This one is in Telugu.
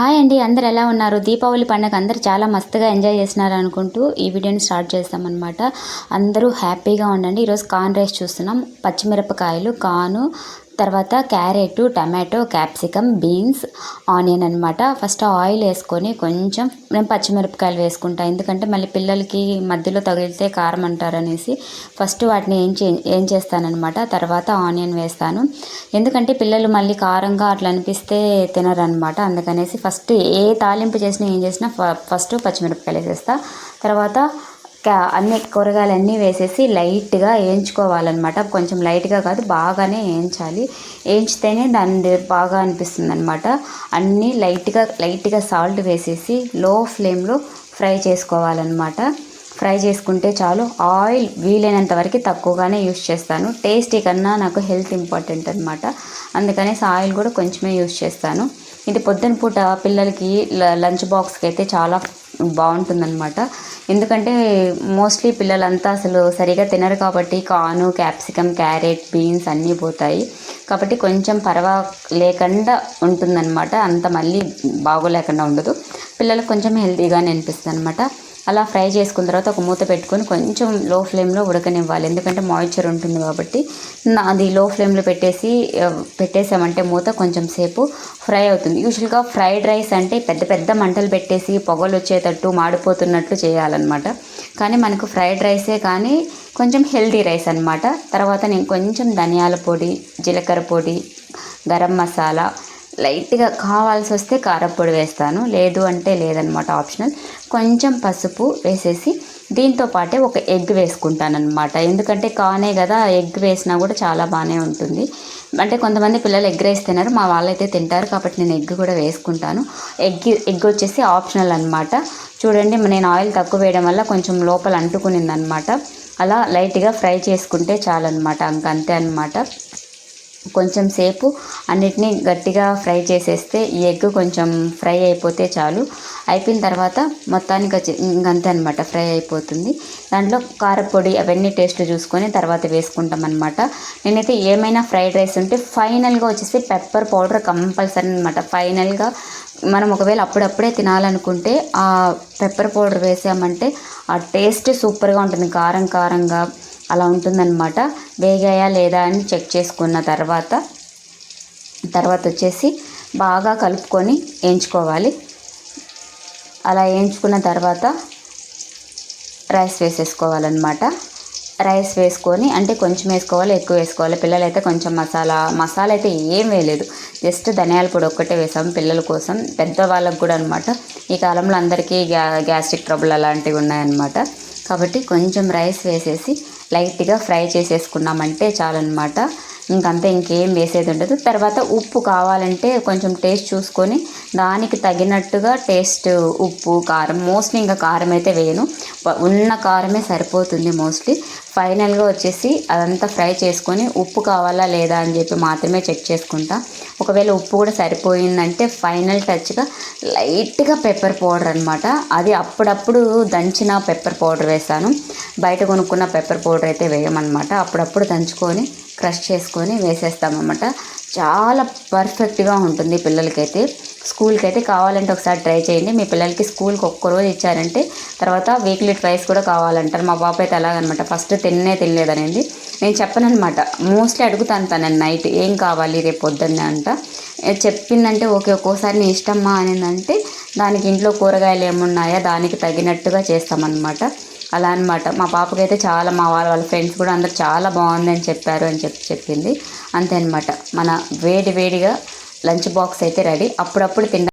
హాయ్ అండి అందరు ఎలా ఉన్నారు? దీపావళి పండుగ అందరు చాలా మస్తుగా ఎంజాయ్ చేస్తున్నారు అనుకుంటూ ఈ వీడియోని స్టార్ట్ చేస్తామన్నమాట. అందరూ హ్యాపీగా ఉండండి. ఈరోజు కార్న్ రైస్ చూస్తున్నాం. పచ్చిమిరపకాయలు కాను తర్వాత carrot tomato capsicum beans onion అనమాట ఫస్ట్ ఆయిల్ వేసుకొని కొంచెం నేను పచ్చిమిరపకాయలు వేసుకుంటా. ఎందుకంటే మళ్ళీ పిల్లలకి మధ్యలో తగిలితే కారం అంటారనేసి ఫస్ట్ వాటిని ఏం చే ఏం చేస్తానన్నమాట. తర్వాత ఆనియన్ వేస్తాను. ఎందుకంటే పిల్లలు మళ్ళీ కారంగా అట్లా అనిపిస్తే తినరనమాట అందుకనేసి ఫస్ట్ ఏ తాలింపు చేసినా ఏం చేసినా ఫస్ట్ పచ్చిమిరపకాయలు వేసేస్తా తర్వాత అన్ని కూరగాయలు అన్నీ వేసేసి లైట్గా వేయించుకోవాలన్నమాట కొంచెం లైట్గా కాదు బాగానే వేయించాలి వేయించితేనే దాని బాగా అనిపిస్తుంది అనమాట అన్నీ లైట్గా లైట్గా సాల్ట్ వేసేసి లో ఫ్లేమ్లో ఫ్రై చేసుకోవాలన్నమాట. ఫ్రై చేసుకుంటే చాలు. ఆయిల్ వీలైనంత వరకు తక్కువగానే యూస్ చేస్తాను. టేస్టీ కన్నా నాకు హెల్త్ ఇంపార్టెంట్ అనమాట అందుకనేసి ఆయిల్ కూడా కొంచెమే యూస్ చేస్తాను. ఇది పొద్దున పూట పిల్లలకి లంచ్ బాక్స్కి అయితే చాలా బాగుంటుందన్నమాట. ఎందుకంటే మోస్ట్లీ పిల్లలంతా అసలు సరిగా తినరు కాబట్టి కాను క్యాప్సికమ్ క్యారెట్ బీన్స్ అన్నీ పోతాయి. కాబట్టి కొంచెం పర్వా లేకుండా ఉంటుందన్నమాట. అంత మళ్ళీ బాగోలేకుండా ఉండదు. పిల్లలకు కొంచెం హెల్తీగానే అనిపిస్తుంది అనమాట అలా ఫ్రై చేసుకున్న తర్వాత ఒక మూత పెట్టుకొని కొంచెం లో ఫ్లేమ్లో ఉడకనివ్వాలి. ఎందుకంటే మాయిశ్చర్ ఉంటుంది కాబట్టి. అది లో ఫ్లేమ్లో పెట్టేసి పెట్టేసామంటే మూత కొంచెం సేపు ఫ్రై అవుతుంది. యూజువల్గా ఫ్రైడ్ రైస్ అంటే పెద్ద పెద్ద మంటలు పెట్టేసి పొగలు వచ్చేటట్టు మాడిపోతున్నట్లు చేయాలన్నమాట. కానీ మనకు ఫ్రైడ్ రైసే కానీ కొంచెం హెల్దీ రైస్ అనమాట తర్వాత నేను కొంచెం ధనియాల పొడి జీలకర్ర పొడి గరం మసాలా లైట్గా కావాల్సి వస్తే కారపొడి వేస్తాను. లేదు అంటే లేదనమాట ఆప్షనల్. కొంచెం పసుపు వేసేసి దీంతో పాటే ఒక ఎగ్ వేసుకుంటానమాట ఎందుకంటే కానే కదా ఎగ్ వేసినా కూడా చాలా బాగానే ఉంటుంది. అంటే కొంతమంది పిల్లలు ఎగ్ రైస్ తినరు మా వాళ్ళైతే తింటారు కాబట్టి నేను ఎగ్ కూడా వేసుకుంటాను. ఎగ్ ఎగ్ వచ్చేసి ఆప్షనల్ అనమాట. చూడండి నేను ఆయిల్ తక్కువ వేయడం వల్ల కొంచెం లోపల అంటుకునిందనమాట. అలా లైట్గా ఫ్రై చేసుకుంటే చాలన్నమాట అంతే అనమాట. కొంచెం సేపు అన్నిటినీ గట్టిగా ఫ్రై చేసేస్తే ఈ ఎగ్ కొంచెం ఫ్రై అయిపోతే చాలు. అయిపోయిన తర్వాత మొత్తానికి వచ్చి ఇంకంతే అనమాట ఫ్రై అయిపోతుంది. దాంట్లో కారపొడి అవన్నీ టేస్ట్ చూసుకొని తర్వాత వేసుకుంటాం అనమాట నేనైతే ఏమైనా ఫ్రైడ్ రైస్ ఉంటే ఫైనల్గా వచ్చేసి పెప్పర్ పౌడర్ కంపల్సరీ అనమాట ఫైనల్గా మనం ఒకవేళ అప్పుడప్పుడే తినాలనుకుంటే ఆ పెప్పర్ పౌడర్ వేసామంటే ఆ టేస్ట్ సూపర్గా ఉంటుంది. కారం కారంగా అలా ఉంటుందన్నమాట. వేగాయా లేదా అని చెక్ చేసుకున్న తర్వాత తర్వాత వచ్చేసి బాగా కలుపుకొని వేయించుకోవాలి అలా వేయించుకున్న తర్వాత రైస్ వేసేసుకోవాలన్నమాట. రైస్ వేసుకొని అంటే కొంచెం వేసుకోవాలి ఎక్కువ వేసుకోవాలి. పిల్లలైతే కొంచెం మసాలా మసాలా అయితే ఏం వేయలేదు. జస్ట్ ధనియాల పొడి ఒక్కటే వేసాం పిల్లల కోసం. పెద్దవాళ్ళకు కూడా అనమాట ఈ కాలంలో అందరికీ గ్యా గ్యాస్ట్రిక్ ట్రబుల్ అలాంటివి ఉన్నాయన్నమాట. కాబట్టి కొంచెం రైస్ వేసేసి లైట్గా ఫ్రై చేసేసుకున్నామంటే చాలన్నమాట. ఇంకంతా ఇంకేం వేసేది ఉండదు. తర్వాత ఉప్పు కావాలంటే కొంచెం టేస్ట్ చూసుకొని దానికి తగినట్టుగా టేస్ట్ ఉప్పు కారం మోస్ట్లీ ఇంకా కారం అయితే వేయను. ఉన్న కారమే సరిపోతుంది మోస్ట్లీ. ఫైనల్గా వచ్చేసి అదంతా ఫ్రై చేసుకొని ఉప్పు కావాలా లేదా అని చెప్పి మాత్రమే చెక్ చేసుకుంటా. ఒకవేళ ఉప్పు కూడా సరిపోయిందంటే ఫైనల్ టచ్గా లైట్గా పెప్పర్ పౌడర్ అనమాట అది అప్పుడప్పుడు దంచిన పెప్పర్ పౌడర్ వేస్తాను బయట కొనుక్కున్న పెప్పర్ పౌడర్ అయితే వేయమన్నమాట. అప్పుడప్పుడు దంచుకొని క్రష్ చేసుకొని వేసేస్తామన్నమాట. చాలా పర్ఫెక్ట్గా ఉంటుంది పిల్లలకైతే. స్కూల్కి అయితే కావాలంటే ఒకసారి ట్రై చేయండి. మీ పిల్లలకి స్కూల్కి ఒక్కరోజు ఇచ్చారంటే తర్వాత వీక్లీ ట్వైస్ కూడా కావాలంటారు. మా పాప అయితే అలాగనమాట. ఫస్ట్ తిన్నే తినలేదనేది. నేను చెప్పనమాట మోస్ట్లీ అడుగుతాను తనని నైట్ ఏం కావాలి రేపు పొద్దున్నే అంట. చెప్పిందంటే ఓకే ఒక్కోసారి నీ ఇష్టమ్మా అనిందంటే దానికి ఇంట్లో కూరగాయలు ఏమున్నాయా దానికి తగినట్టుగా చేస్తామన్నమాట. అలా అనమాట మా పాపకైతే చాలా మా వాళ్ళ వాళ్ళ ఫ్రెండ్స్ కూడా అందరు చాలా బాగుంది అని చెప్పారు అని చెప్పి చెప్పింది. అంతే అనమాట మన వేడి వేడిగా లంచ్ బాక్స్ అయితే రెడీ. అప్పుడప్పుడు తిన